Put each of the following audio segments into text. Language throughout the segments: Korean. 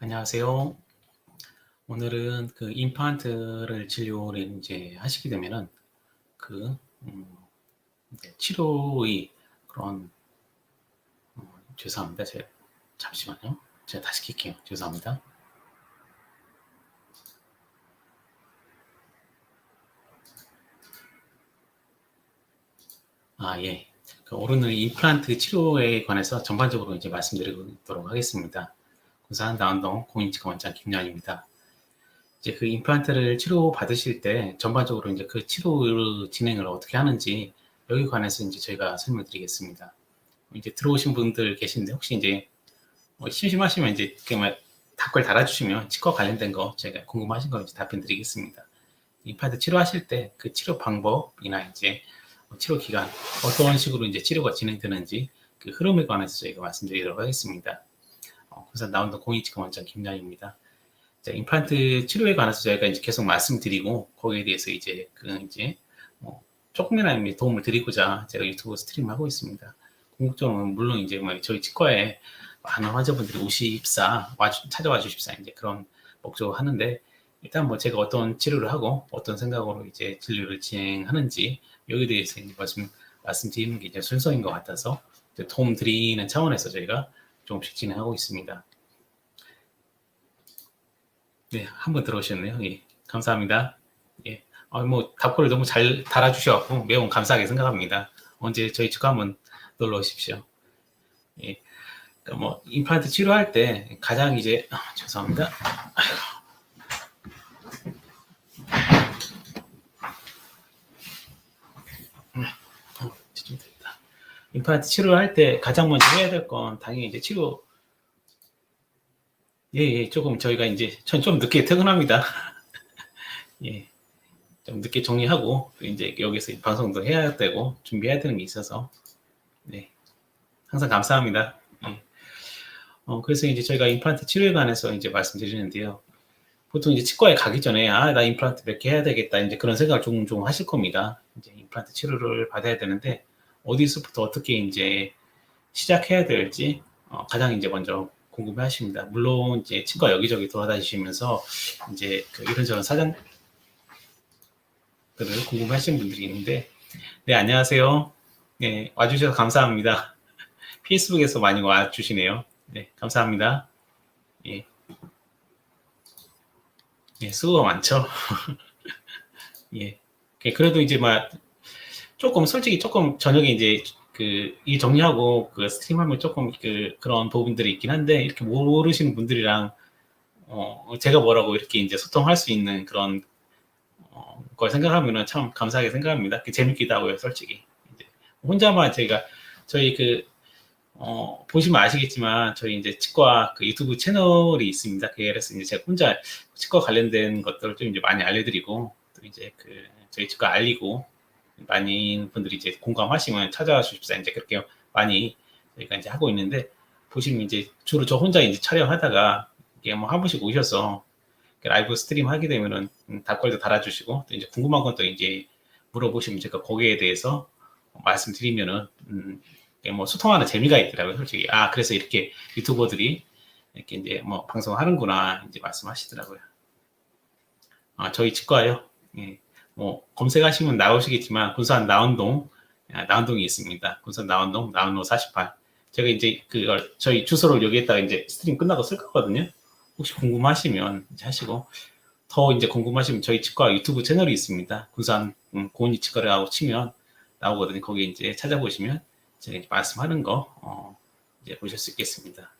안녕하세요. 오늘은 그 임플란트를 진료를 이제 하시게 되면은 그 음, 치료의 그런 어, 죄송합니다. 제가 잠시만요. 제가 다시 킬게요. 죄송합니다. 아, 예. 그 오늘은 임플란트 치료에 관해서 전반적으로 이제 말씀드리도록 하겠습니다. 부산 나운동 공인치과 원장 김연입니다. 이제 그 임플란트를 치료 받으실 때 전반적으로 이제 그 치료 진행을 어떻게 하는지 여기 관해서 이제 저희가 설명드리겠습니다. 이제 들어오신 분들 계신데 혹시 이제 뭐 심심하시면 이제 그냥 댓글 달아주시면 치과 관련된 거 제가 궁금하신 거 이제 답변 드리겠습니다. 임플란트 치료하실 때 그 치료 방법이나 이제 뭐 치료 기간 어떤 식으로 이제 치료가 진행되는지 그 흐름에 관해서 저희가 말씀드리도록 하겠습니다. 부산 나온다 공익치과 원장 김양입니다. 자, 임플란트 치료에 관해서 저희가 이제 계속 말씀드리고 거기에 대해서 이제 그 이제 뭐 조금이나마 도움을 드리고자 제가 유튜브 스트림 하고 있습니다. 궁극적으로 물론 이제 뭐 저희 치과에 많은 환자분들이 오십사 찾아와 주십사 이제 그런 목적으로 하는데 일단 뭐 제가 어떤 치료를 하고 어떤 생각으로 이제 진료를 진행하는지 여기에 대해서 이제 말씀 말씀드리는 게 이제 순서인 것 같아서 도움 드리는 차원에서 저희가 조금씩 진행하고 있습니다. 네, 한 번 들어오셨네요. 예, 감사합니다. 예, 어, 뭐 답글을 너무 잘 달아주셔서 매우 감사하게 생각합니다. 언제 저희 측 한번 놀러 오십시오. 예, 그러니까 뭐 임플란트 치료할 때 가장 이제 아, 죄송합니다. 음, 어, 임플란트 치료할 때 가장 먼저 해야 될 건 당연히 이제 치료 예, 예, 조금 저희가 이제 전 좀 늦게 퇴근합니다. 예, 좀 늦게 정리하고 이제 여기서 방송도 해야 되고 준비해야 되는 게 있어서 네, 항상 감사합니다. 예. 어, 그래서 이제 저희가 임플란트 치료에 관해서 이제 말씀드리는데요. 보통 이제 치과에 가기 전에 아, 나 임플란트 몇 개 해야 되겠다 이제 그런 생각을 종종 하실 겁니다. 이제 임플란트 치료를 받아야 되는데 어디서부터 어떻게 이제 시작해야 될지 어, 가장 이제 먼저 궁금해 하십니다. 물론 이제 치과 여기저기 돌아다니시면서 이제 그 이런저런 사정들을 궁금해 하시는 분들이 있는데 네, 안녕하세요. 네, 와주셔서 감사합니다. 페이스북에서 많이 와주시네요. 네, 감사합니다. 예. 예, 수고가 많죠. 예. 그래도 이제 막 조금 솔직히 조금 저녁에 이제 그이 정리하고 그 스트림하면 조금 그 그런 부분들이 있긴 한데 이렇게 모르시는 분들이랑 어 제가 뭐라고 이렇게 이제 소통할 수 있는 그런 어, 걸 생각하면은 참 감사하게 생각합니다. 재밌기도 하고요, 솔직히. 이제 혼자만 제가 저희 그 어, 보시면 아시겠지만 저희 이제 치과 그 유튜브 채널이 있습니다. 그래서 이제 제가 혼자 치과 관련된 것들을 좀 이제 많이 알려드리고 또 이제 그 저희 치과 알리고 많은 분들이 이제 공감하시면 찾아와 주십사 이제 그렇게 많이 저희가 이제 하고 있는데 보시면 이제 주로 저 혼자 이제 촬영하다가 이게 뭐한 번씩 오셔서 라이브 스트림 하게 되면은 음, 답글도 달아주시고 또 이제 궁금한 건 또 이제 물어보시면 제가 거기에 대해서 말씀드리면은 음, 뭐 소통하는 재미가 있더라고요 솔직히. 아 그래서 이렇게 유튜버들이 이렇게 이제 뭐 방송하는구나 이제 말씀하시더라고요. 아 저희 치과요. 예. 뭐 검색하시면 나오시겠지만 군산 나운동 아, 나운동이 있습니다. 군산 나운동 나운로 48. 제가 이제 그걸 저희 주소를 여기에다가 이제 스트림 끝나고 쓸 거거든요. 혹시 궁금하시면 하시고 더 이제 궁금하시면 저희 치과 유튜브 채널이 있습니다. 군산 음, 고은이 치과라고 치면 나오거든요. 거기 이제 찾아보시면 제가 이제 말씀하는 거 어, 이제 보실 수 있겠습니다.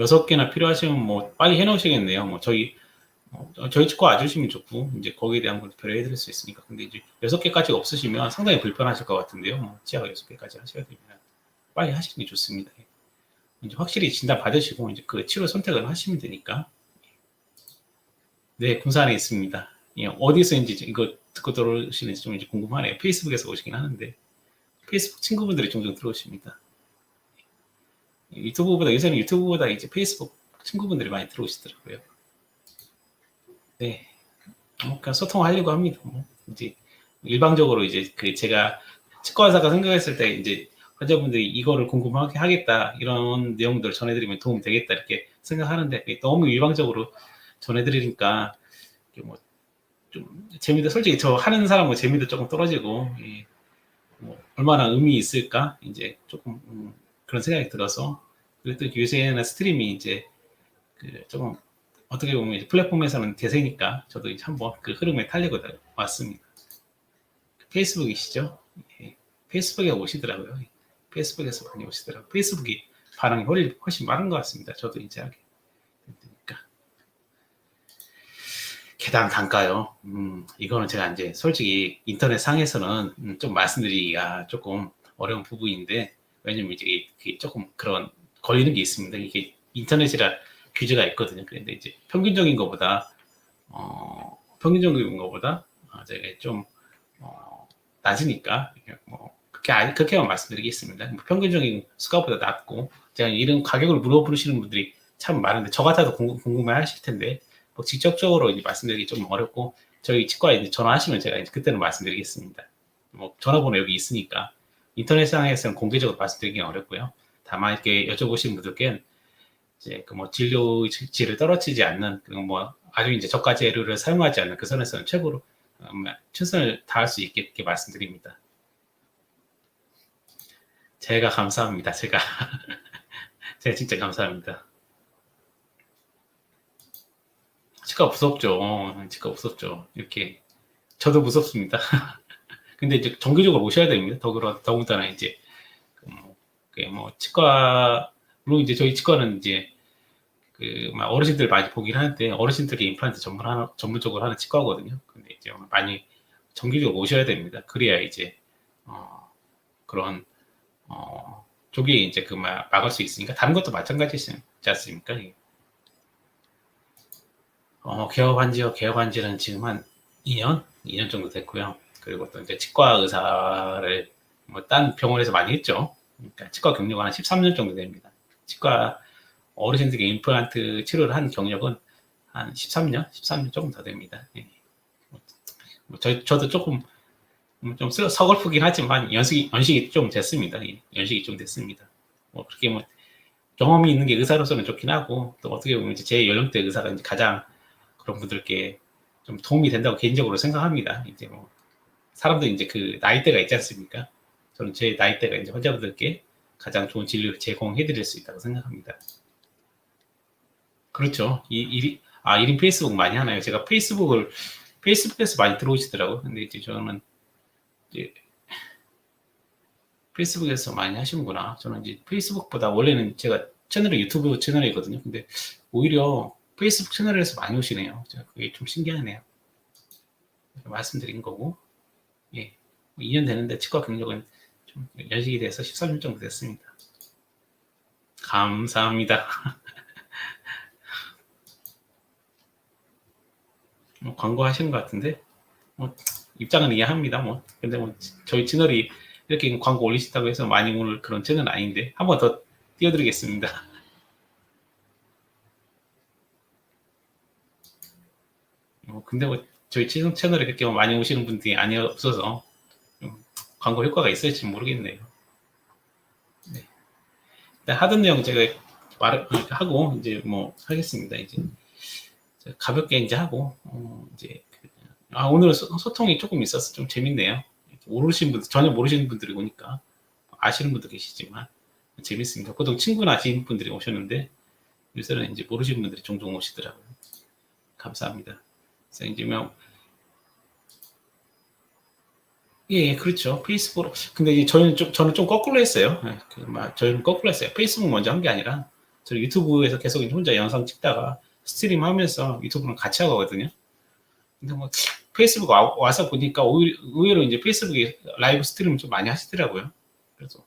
여섯 개나 필요하시면 뭐 빨리 해놓으시겠네요. 뭐 저희 어, 저희 치과 와주시면 좋고 이제 거기에 대한 걸 배려해 드릴 수 있으니까. 근데 이제 여섯 개까지 없으시면 상당히 불편하실 것 같은데요. 뭐 치아가 여섯 개까지 하셔야 되면 빨리 하시는 게 좋습니다. 이제 확실히 진단 받으시고 이제 그 치료 선택을 하시면 되니까. 네 군산에 있습니다. 예, 어디서 이제 이거 듣고 들어오시는지 좀 이제 궁금하네요. 페이스북에서 오시긴 하는데. 페이스북 친구분들이 종종 들어오십니다. 유튜브보다 요새는 유튜브보다 이제 페이스북 친구분들이 많이 들어오시더라고요 네. 그러니까 소통하려고 합니다. 뭐 이제 일방적으로 이제 그 제가 치과 의사가 생각했을 때 이제 환자분들이 이거를 궁금하게 하겠다 이런 내용들을 전해드리면 도움이 되겠다 이렇게 생각하는데 너무 일방적으로 전해드리니까 뭐 좀 재미도 솔직히 저 하는 사람은 재미도 조금 떨어지고 예, 뭐 얼마나 의미 있을까 이제 조금 음, 그런 생각이 들어서 그리고 또 요새는 스트림이 이제 그 조금 어떻게 보면 플랫폼에서는 대세니까 저도 이제 한번 그 흐름에 탈리고 왔습니다. 페이스북이시죠? 예, 페이스북에 오시더라고요. 페이스북에서 많이 오시더라고요. 페이스북이 반응이 훨씬 많은 것 같습니다. 저도 이제 하게 되니까. 계단 단가요. 음, 이거는 제가 이제 솔직히 인터넷 상에서는 음, 좀 말씀드리기가 조금 어려운 부분인데 왜냐면 이제 조금 그런 걸리는 게 있습니다. 이게 인터넷이라 규제가 있거든요. 그런데 이제 평균적인 것보다 어, 평균적인 것보다 어, 제가 좀 어, 낮으니까 뭐 그렇게 아, 그렇게만 말씀드리겠습니다. 뭐 평균적인 수가보다 낮고 제가 이런 가격을 물어보시는 분들이 참 많은데 저 같아도 궁금, 해 하실 텐데 뭐 직접적으로 이제 말씀드리기 좀 어렵고 저희 치과에 이제 전화하시면 제가 이제 그때는 말씀드리겠습니다. 뭐 전화번호 여기 있으니까 인터넷상에서는 공개적으로 말씀드리기는 어렵고요. 다만 이렇게 여쭤보시는 분들께 이제 그 뭐 진료 질을 떨어지지 않는 그런 뭐 아주 이제 저가 재료를 사용하지 않는 그 선에서는 최고로 음, 최선을 다할 수 있게 말씀드립니다. 제가 감사합니다. 제가 제가 진짜 감사합니다. 치과 무섭죠. 치과 무섭죠. 이렇게 저도 무섭습니다. 근데 이제 정기적으로 오셔야 됩니다. 더불어 더군다나 이제 그 뭐, 뭐 치과 물론 이제 저희 치과는 이제 그 어르신들 많이 보긴 하는데 어르신들이 임플란트 전문 하나, 전문적으로 하는 치과거든요. 근데 이제 많이 정기적으로 오셔야 됩니다. 그래야 이제 어, 그런 어, 조기에 이제 그 막, 막을 수 있으니까 다른 것도 마찬가지지 않습니까? 어, 개업한 지요. 개업한 지는 지금 한 2년, 2년 정도 됐고요. 그리고 또 이제 치과 의사를 뭐 딴 병원에서 많이 했죠. 그러니까 치과 경력은 한 13년 정도 됩니다. 치과 어르신들에게 임플란트 치료를 한 경력은 한 13년, 13년 조금 더 됩니다. 예. 뭐 저, 저도 조금 좀 서글프긴 하지만 연식이, 연식이 좀 됐습니다. 예. 연식이 좀 됐습니다. 뭐 그렇게 뭐 경험이 있는 게 의사로서는 좋긴 하고 또 어떻게 보면 이제 제 연령대 의사가 이제 가장 그런 분들께 좀 도움이 된다고 개인적으로 생각합니다. 이제 뭐 사람들이 이제 그 나이대가 있지 않습니까? 저는 제 나이대가 이제 환자분들께 가장 좋은 진료를 제공해 드릴 수 있다고 생각합니다. 그렇죠. 이, 이, 아, 1인 페이스북 많이 하나요? 제가 페이스북을, 페이스북에서 많이 들어오시더라고요. 근데 이제 저는 이제 페이스북에서 많이 하시는구나. 저는 이제 페이스북보다 원래는 제가 채널이 유튜브 채널이거든요. 근데 오히려 페이스북 채널에서 많이 오시네요. 제가 그게 좀 신기하네요. 말씀드린 거고, 예. 2년 뭐 되는데 치과 경력은 좀 연식이 돼서 13년 정도 됐습니다. 감사합니다. 뭐 광고 하시는 것 같은데, 뭐 입장은 이해합니다. 뭐 근데 뭐 저희 채널이 이렇게 광고 올리시다고 해서 많이 오늘 그런 채널은 아닌데 한 번 더 띄워드리겠습니다. 뭐 근데 뭐 저희 채널에 그렇게 많이 오시는 분들이 아니 없어서 광고 효과가 있을지 모르겠네요. 네. 하던 내용 제가 말 하고 이제 뭐 하겠습니다. 이제 가볍게 이제 하고 어, 이제 그, 아 오늘 소, 소통이 조금 있어서 좀 재밌네요. 모르시는 분들 전혀 모르시는 분들이 오니까 아시는 분도 계시지만 재밌습니다. 보통 친구나 지인 분들이 오셨는데 요새는 이제 모르시는 분들이 종종 오시더라고요. 감사합니다. 그래서 이제 뭐 예, 예, 그렇죠. 페이스북으로. 근데 이제 저는 좀, 저는 좀 거꾸로 했어요. 예, 그, 막, 저는 거꾸로 했어요. 페이스북 먼저 한 게 아니라, 저 유튜브에서 계속 혼자 영상 찍다가 스트림 하면서 유튜브랑 같이 하거든요. 근데 뭐, 페이스북 와, 서 보니까 의외로 이제 페이스북에 라이브 스트림 좀 많이 하시더라고요. 그래서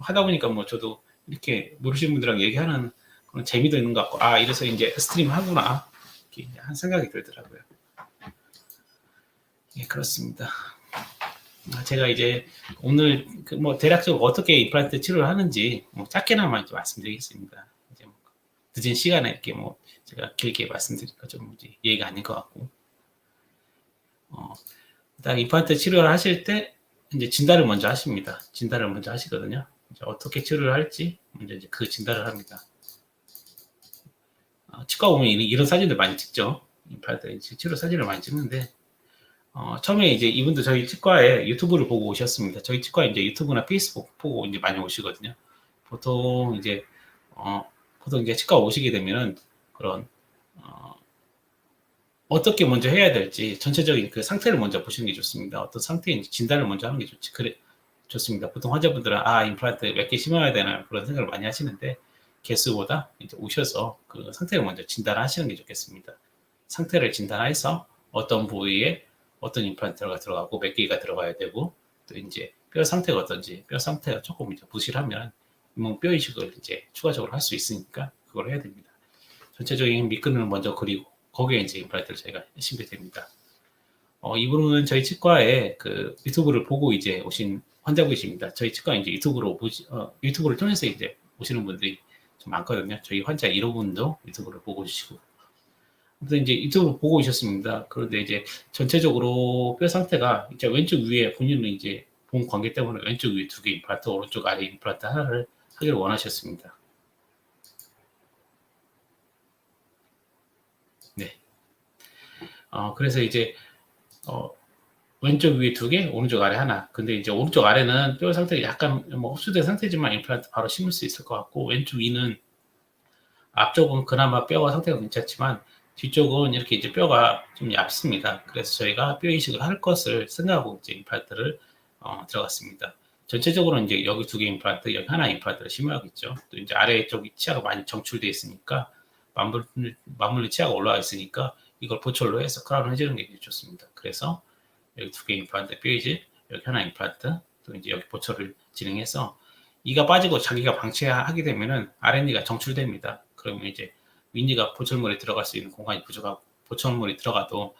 하다 보니까 뭐 저도 이렇게 모르시는 분들랑 얘기하는 그런 재미도 있는 것 같고, 아, 이래서 이제 스트림 하구나. 이렇게 한 생각이 들더라고요. 예, 그렇습니다. 제가 이제 오늘 그뭐 대략적으로 어떻게 임플란트 치료를 하는지 뭐 짧게나마 이제 말씀드리겠습니다. 이제 뭐 늦은 시간에 이렇게 뭐 제가 길게 말씀드리니까 좀 이제 예의가 아닌 것 같고, 어, 일단 임플란트 치료를 하실 때 이제 진단을 먼저 하십니다. 진단을 먼저 하시거든요. 어떻게 치료를 할지 먼저 이제 그 진단을 합니다. 어, 치과 오면 이- 이런 사진들 많이 찍죠. 임플란트 치료 사진을 많이 찍는데 어, 처음에 이제 이분도 저희 치과에 유튜브를 보고 오셨습니다. 저희 치과 이제 유튜브나 페이스북 보고 이제 많이 오시거든요. 보통 이제 어, 보통 이제 치과 오시게 되면은 그런 어, 어떻게 먼저 해야 될지 전체적인 그 상태를 먼저 보시는 게 좋습니다. 어떤 상태인지 진단을 먼저 하는 게 좋지. 그래 좋습니다. 보통 환자분들은 아 임플란트 몇 개 심어야 되나 그런 생각을 많이 하시는데 개수보다 이제 오셔서 그 상태를 먼저 진단하시는 게 좋겠습니다. 상태를 진단해서 어떤 부위에 어떤 임플란트가 들어가고 몇 개가 들어가야 되고 또 이제 뼈 상태가 어떤지 뼈 상태가 조금 이제 부실하면 잇몸 뼈 이식을 이제 추가적으로 할 수 있으니까 그걸 해야 됩니다. 전체적인 밑근을 먼저 그리고 거기에 이제 임플란트를 저희가 심게 됩니다. 어, 이분은 저희 치과에 그 유튜브를 보고 이제 오신 환자분이십니다. 저희 치과 이제 유튜브로 보시, 어, 유튜브를 통해서 이제 오시는 분들이 좀 많거든요. 저희 환자 1호분도 유튜브를 보고 오시고. 아무튼 이제 유튜브를 보고 오셨습니다. 그런데 이제 전체적으로 뼈 상태가 이제 왼쪽 위에 본인은 이제 본 관계 때문에 왼쪽 위에 두 개 임플란트, 오른쪽 아래 임플란트 하나를 하기를 원하셨습니다. 네. 어, 그래서 이제 어, 왼쪽 위에 두 개, 오른쪽 아래 하나. 근데 이제 오른쪽 아래는 뼈 상태가 약간 뭐 흡수된 상태지만 임플란트 바로 심을 수 있을 것 같고 왼쪽 위는 앞쪽은 그나마 뼈가 상태가 괜찮지만 뒤쪽은 이렇게 이제 뼈가 좀 얇습니다. 그래서 저희가 뼈 이식을 할 것을 생각하고 이제 임플란트를 어, 들어갔습니다. 전체적으로 이제 여기 두 개 임플란트, 여기 하나 임플란트를 심어야겠죠. 또 이제 아래 쪽이 치아가 많이 정출돼 있으니까 만물 만물리 치아가 올라와 있으니까 이걸 보철로 해서 크라운 해주는 게 좋습니다. 그래서 여기 두 개 임플란트 뼈 이식, 여기 하나 임플란트, 또 이제 여기 보철을 진행해서 이가 빠지고 자기가 방치하게 되면은 아랫니가 정출됩니다. 그러면 이제 윗니가 보철물에 들어갈 수 있는 공간이 부족하고 보철물이 들어가도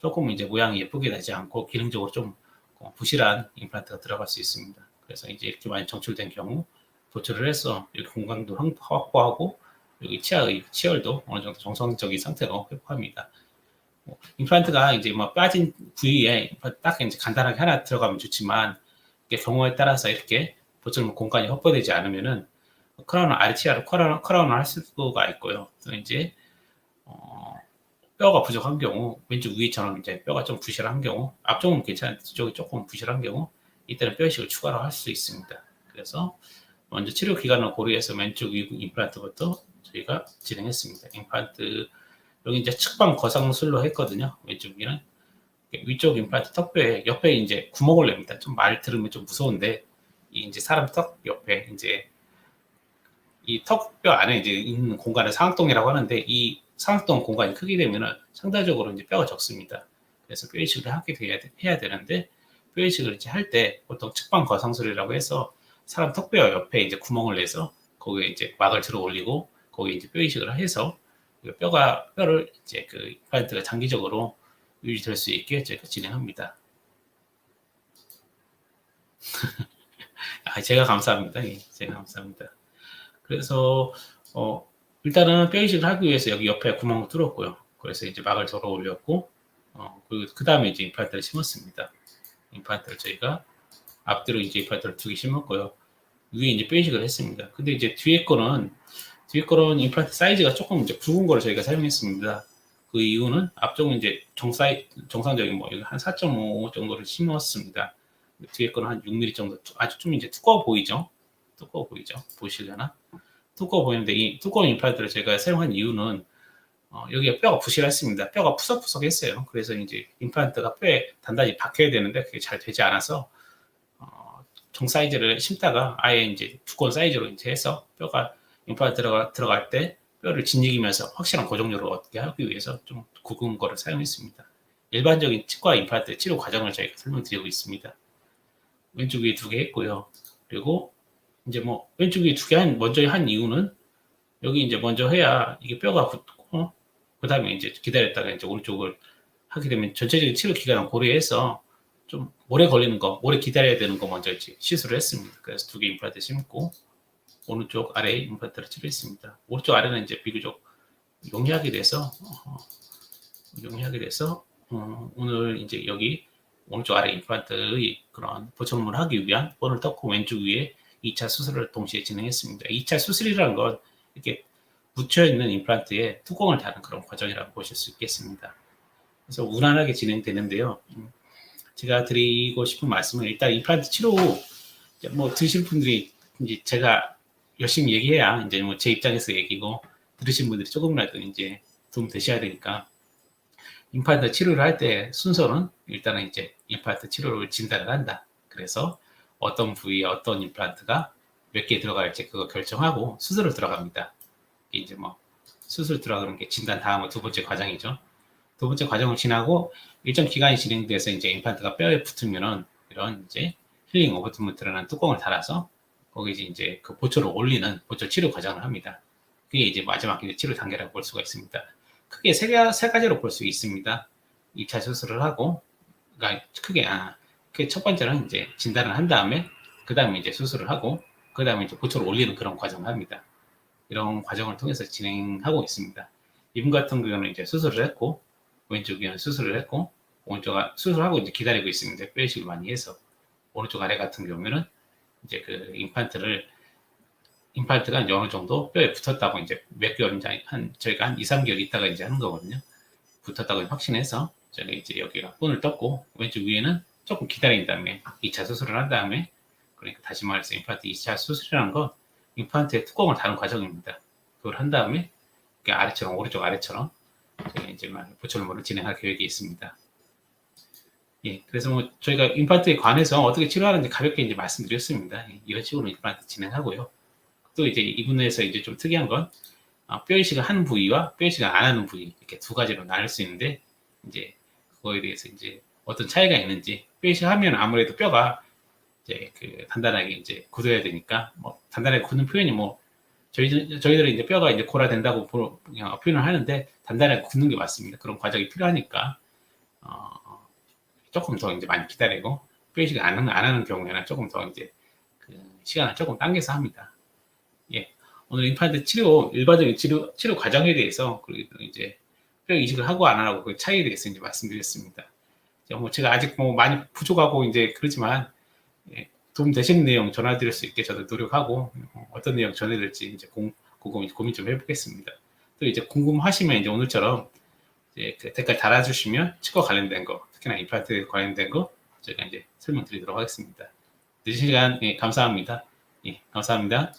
조금 이제 모양이 예쁘게 나지 않고 기능적으로 좀 어, 부실한 임플란트가 들어갈 수 있습니다. 그래서 이제 이렇게 많이 정출된 경우 보철을 해서 여기 공간도 확- 확보하고 여기 치아의 치열도 어느 정도 정상적인 상태로 회복합니다. 뭐, 임플란트가 이제 뭐 빠진 부위에 딱 이제 간단하게 하나 들어가면 좋지만 경우에 따라서 이렇게 보철물 공간이 확보되지 않으면은 크라운을 아르치아로 크라운, 크라운을 할 수가 있고요. 또 이제 어, 뼈가 부족한 경우 왼쪽 위처럼 이제 뼈가 좀 부실한 경우 앞쪽은 괜찮은데 뒤쪽이 조금 부실한 경우 이때는 뼈 이식을 추가로 할 수 있습니다. 그래서 먼저 치료 기간을 고려해서 왼쪽 위 임플란트부터 저희가 진행했습니다. 임플란트 여기 이제 측방 거상술로 했거든요. 왼쪽 위는 위쪽 임플란트 턱뼈에 옆에 이제 구멍을 냅니다. 좀 말 들으면 좀 무서운데 이 이제 사람 턱 옆에 이제 이 턱뼈 안에 이제 있는 공간을 상악동이라고 하는데 이 상악동 공간이 크게 되면은 상대적으로 이제 뼈가 적습니다. 그래서 뼈 이식을 하게 돼야 돼- 해야 되는데 뼈 이식을 이제 할 때 보통 측방 거상술이라고 해서 사람 턱뼈 옆에 이제 구멍을 내서 거기에 이제 막을 들어 올리고 거기에 이제 뼈 이식을 해서 그 뼈가 뼈를 이제 그 임플란트가 장기적으로 유지될 수 있게 제가 진행합니다. 아, 제가 감사합니다. 예, 제가 감사합니다. 그래서 어, 일단은 뼈 이식을 하기 위해서 여기 옆에 구멍을 뚫었고요. 그래서 이제 막을 덜어 올렸고 어, 그리고 그 다음에 이제 임플란트를 심었습니다. 임플란트를 저희가 앞뒤로 이제 임플란트를 두 개 심었고요. 위에 이제 뼈 이식을 했습니다. 근데 이제 뒤에 거는 뒤에 거는 임플란트 사이즈가 조금 이제 굵은 거를 저희가 사용했습니다. 그 이유는 앞쪽은 이제 정사이, 정상적인 뭐, 한 4.5 정도를 심었습니다. 뒤에 거는 한 6mm 정도, 아주 좀 이제 두꺼워 보이죠? 두꺼워 보이죠? 보시려나? 두꺼워 보이는데 이 두꺼운 임플란트를 제가 사용한 이유는 어, 여기가 뼈가 부실했습니다. 뼈가 푸석푸석했어요. 그래서 이제 임플란트가 뼈에 단단히 박혀야 되는데 그게 잘 되지 않아서 어, 정 사이즈를 심다가 아예 이제 두꺼운 사이즈로 이제 해서 뼈가 임플란트 들어가, 들어갈 때 뼈를 짓이기면서 확실한 고정률을 얻게 하기 위해서 좀 굵은 거를 사용했습니다. 일반적인 치과 임플란트 치료 과정을 저희가 설명드리고 있습니다. 왼쪽 위에 두 개 했고요. 그리고 이제 뭐 왼쪽 위에 두개 한 먼저 한 이유는 여기 이제 먼저 해야 이게 뼈가 붙고 그 다음에 이제 기다렸다가 이제 오른쪽을 하게 되면 전체적인 치료 기간을 고려해서 좀 오래 걸리는 거, 오래 기다려야 되는 거 먼저 시술을 했습니다. 그래서 두 개 임플란트 심고 오른쪽 아래 임플란트를 치료했습니다. 오른쪽 아래는 이제 비교적 용이하게 돼서 어, 용이하게 돼서 어, 오늘 이제 여기 오른쪽 아래 임플란트의 그런 보충을 하기 위한 본을 떴고 왼쪽 위에 2차 수술을 동시에 진행했습니다. 2차 수술이라는 건 이렇게 묻혀 있는 임플란트에 뚜껑을 다는 그런 과정이라고 보실 수 있겠습니다. 그래서 무난하게 진행되는데요. 음, 제가 드리고 싶은 말씀은 일단 임플란트 치료 뭐 드실 분들이 이제 제가 열심히 얘기해야 이제 뭐 제 입장에서 얘기고 들으신 분들이 조금이라도 이제 도움 되셔야 되니까 임플란트 치료를 할 때 순서는 일단은 이제 임플란트 치료를 진단을 한다. 그래서 어떤 부위에 어떤 임플란트가 몇 개 들어갈지 그거 결정하고 수술을 들어갑니다. 이제 뭐 수술 들어가는 게 진단 다음은 두 번째 과정이죠. 두 번째 과정을 지나고 일정 기간이 진행돼서 이제 임플란트가 뼈에 붙으면은 이런 이제 힐링 오버트먼트라는 뚜껑을 달아서 거기 이제 그 보초를 올리는 보초 치료 과정을 합니다. 그게 이제 마지막 치료 단계라고 볼 수가 있습니다. 크게 세, 가, 세 가지로 볼 수 있습니다. 2차 수술을 하고, 그러니까 크게, 아, 그게 첫 번째는 이제 진단을 한 다음에, 그 다음에 이제 수술을 하고, 그 다음에 이제 보초를 올리는 그런 과정을 합니다. 이런 과정을 통해서 진행하고 있습니다. 이분 같은 경우는 이제 수술을 했고, 왼쪽 위는 수술을 했고, 오른쪽 아- 수술하고 이제 기다리고 있습니다. 뼈이식을 많이 해서. 오른쪽 아래 같은 경우에는 이제 그 임플란트를 임플란트가 이제 어느 정도 뼈에 붙었다고 이제 몇 개월 이제 한 저희가 한 2, 3개월 있다가 이제 하는 거거든요. 붙었다고 확신해서 저희가 이제 여기가 본을 떴고 왼쪽 위에는 조금 기다린 다음에 2차 수술을 한 다음에 그러니까 다시 말해서 임플란트 2차 수술이라는 건 임플란트의 뚜껑을 다는 과정입니다. 그걸 한 다음에 아래처럼 오른쪽 아래처럼 저희가 이제 보철물을 진행할 계획이 있습니다. 예, 그래서 뭐 저희가 임플란트에 관해서 어떻게 치료하는지 가볍게 이제 말씀드렸습니다. 예, 이런 식으로 임플란트 진행하고요. 또 이제 이분에서 이제 좀 특이한 건 아, 뼈 이식을 하는 부위와 뼈 이식을 안 하는 부위 이렇게 두 가지로 나눌 수 있는데 이제 그거에 대해서 이제 어떤 차이가 있는지 뼈 이식하면 아무래도 뼈가 이제 그 단단하게 이제 굳어야 되니까 뭐 단단하게 굳는 표현이 뭐 저희 저희들은 이제 뼈가 이제 고라된다고 보- 그냥 표현을 하는데 단단하게 굳는 게 맞습니다. 그런 과정이 필요하니까 어, 조금 더 이제 많이 기다리고 뼈 이식을 안, 안 하는 경우에는 조금 더 이제 그 시간을 조금 당겨서 합니다. 예. 오늘 임플란트 치료, 일반적인 치료, 치료 과정에 대해서, 그리고 이제 뼈 이식을 하고 안 하고 그 차이에 대해서 이제 말씀드렸습니다. 뭐 제가 아직 뭐 많이 부족하고 이제 그러지만, 예, 도움 되시는 내용 전화드릴 수 있게 저도 노력하고, 어, 어떤 내용 전해드릴지 이제 공, 고민, 고민 좀 해보겠습니다. 또 이제 궁금하시면 이제 오늘처럼 이제 그 댓글 달아주시면 치과 관련된 거, 특히나 임플란트 관련된 거, 제가 이제 설명드리도록 하겠습니다. 늦은 시간, 예, 감사합니다. 예, 감사합니다.